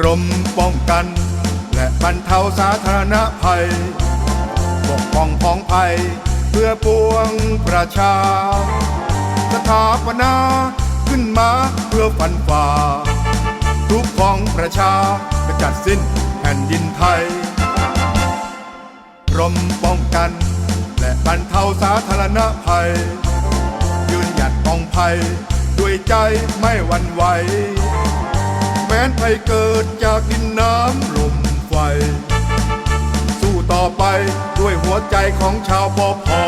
กรมป้องกัน และบรรเทาสาธารณภัยปกป้องพ้องภัยเพื่อปวงประชา สถาปนาขึ้นมาเพื่อฟันฝ่าทุกของประชาจะจัดสิ้นแผ่นดินไทยกรมป้องกัน และบรรเทาสาธารณภัย ยืนหยัดป้องภัย ด้วยใจไม่หวั่นไหว ม้นภัยเกิดจากดินน้ำลมไฟ สู้ต่อไปด้วยหัวใจของชาวปอพอ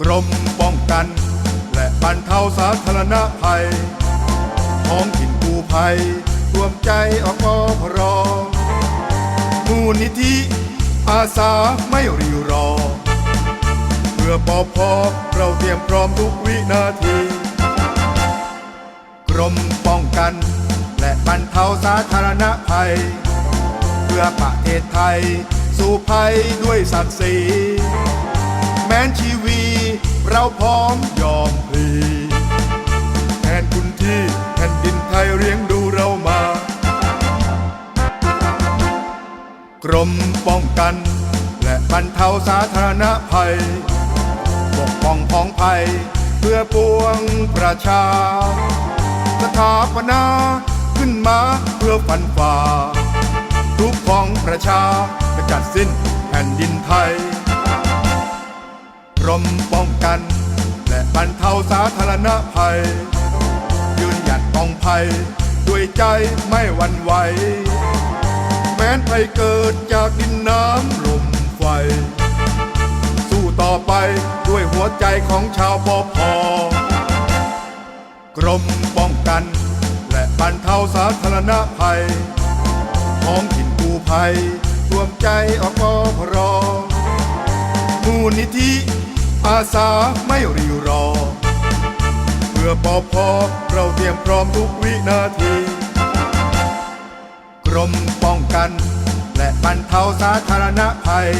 กรมป้องกัน และบรรเทาสาธารณภัยท้องถิ่นกูภัยรวมใจออกพรมูลนิธิอาสาไม่รีรอ เพื่อปอพอเราเตรียมพร้อมทุกวินาที รมป้องกัน และบรรเทาสาธารณภัย เพื่อประเทศไทย สู่ภัยด้วยศักดิ์ศรีแม้นชีวีเราพร้อมยอมพลีแทนคุณที่แผ่นดินไทยเลี้ยงดูเรามา กรมป้องกัน และบรรเทาสาธารณภัยปกป้องพ้องภัยเพื่อปวงประชาสถา ปนาขึ้นมาเพื่อฟันฝ่าทุกของประชาจะจัดสิ้นแผ่นดินไทยกรมป้องกัน และบรรเทาสาธารณภัย ยืนหยัดป้องภัย ด้วยใจไม่หวั่นไหว แม้นภัยเกิดจากดินน้ำลมไฟ สู้ต่อไปด้วยหัวใจของชาวปอพกรมป้องกัน บรรเทาสาธารณภัยท้องถิ่นกู้ภัยรวมใจอปพรมูลนิธิอาสาไม่รีรอ เพื่อปอพอเราเตรียมพร้อมทุกวินาที กรมป้องกัน และบรรเทาสาธารณภัย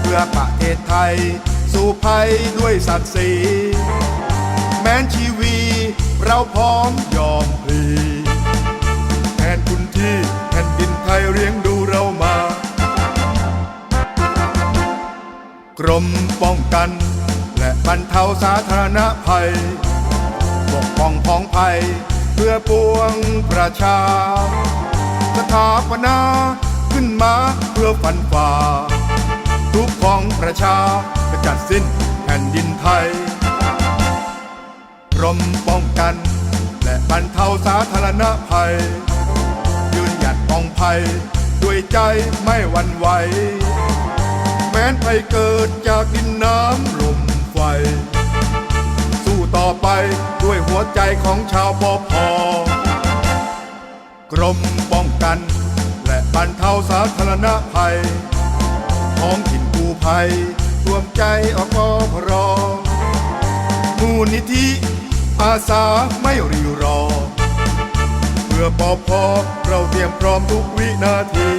เพื่อประเทศไทย สู่ภัยด้วยศักดิ์ศรีแม้นชีวีเราพร้อมยอม มป้องกัน และบรรเทาสาธารณภัย ปกป้องพ้องภัยเพื่อปวงประชา สถาปนาขึ้นมาเพื่อฟันฝ่าทุกของประชาจะจัดสิ้นแผ่นดินไทยกรมป้องกัน และบรรเทาสาธารณภัย ยืนหยัดป้องภัย ด้วยใจไม่หวั่นไหว นภัยเกิดจากดินน้ำลมไฟ สู้ต่อไปด้วยหัวใจของชาวปอพอกรมป้องกัน และบรรเทาสาธารณภัยท้องถิ่นกู้ภัยรวมใจอปพรมูลนิธิอาสาไม่รีรอ เพื่อปอพอเราเตรียมพร้อมทุกวินาที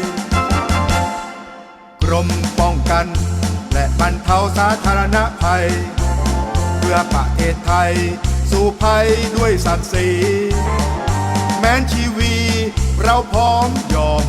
สาธารณภัย เพื่อประเทศไทย สู่ภัยด้วยศักดิ์ศรีแม้นชีวีเราพร้อมยอม